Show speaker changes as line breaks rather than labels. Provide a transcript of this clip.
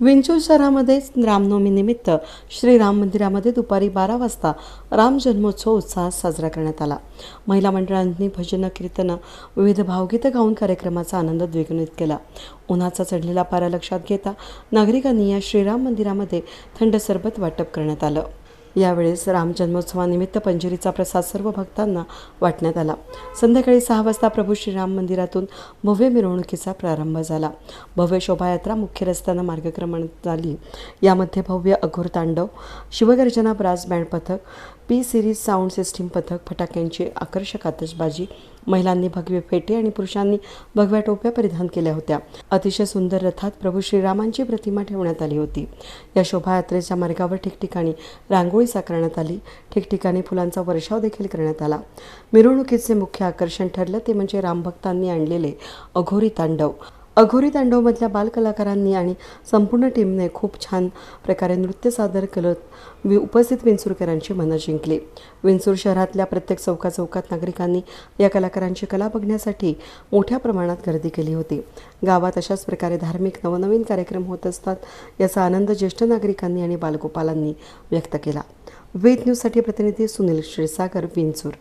विंचूर शहरामध्ये रामनवमीनिमित्त श्रीराम मंदिरामध्ये दुपारी बारा वाजता राम जन्मोत्सव उत्साहात साजरा करण्यात आला. महिला मंडळांनी भजनं कीर्तनं विविध भावगीतं गाऊन कार्यक्रमाचा आनंद द्विगुणित केला. उन्हाचा चढलेला पारा लक्षात घेता नागरिकांनी या श्रीराम मंदिरामध्ये थंड सरबत वाटप करण्यात आलं. यावेळेस राम जन्मोत्सवानिमित्त पंजिरीचा प्रसाद सर्व भक्तांना वाटण्यात आला. संध्याकाळी सहा वाजता प्रभू श्रीराम मंदिरातून भव्य मिरवणुकीचा प्रारंभ झाला. भव्य शोभायात्रा मुख्य रस्त्यानं मार्गक्रमण झाली. यामध्ये भव्य अघोर तांडव शिवगर्जना ब्रास बँड पथक पी सिरीज साऊंड सिस्टीम पथक फटाक्यांची आकर्षक आतषबाजी महिलांनी भगवे फेटे आणि पुरुषांनी भगव्या टोप्या परिधान केल्या होत्या. अतिशय सुंदर रथात प्रभू श्रीरामांची प्रतिमा ठेवण्यात आली होती. या शोभायात्रेच्या मार्गावर ठिकठिकाणी रांगोळी रांगोळी साकारण्यात आली. ठिकठिकाणी फुलांचा वर्षाव देखील करण्यात आला. मिरवणुकीचे मुख्य आकर्षण ठरलं ते म्हणजे रामभक्तांनी आणलेले अघोरी तांडव. अघोरी तांडवमधल्या बालकलाकारांनी आणि संपूर्ण टीमने खूप छान प्रकारे नृत्य सादर करत वि उपस्थित विंचुरकरांची मनं जिंकली. विंचूर शहरातल्या प्रत्येक चौका चौकात नागरिकांनी या कलाकारांची कला बघण्यासाठी मोठ्या प्रमाणात गर्दी केली होती. गावात अशाच प्रकारे धार्मिक नवनवीन कार्यक्रम होत असतात याचा आनंद ज्येष्ठ नागरिकांनी आणि बालगोपालांनी व्यक्त केला. वेद न्यूजसाठी प्रतिनिधी सुनील क्षीरसागर विंचूर.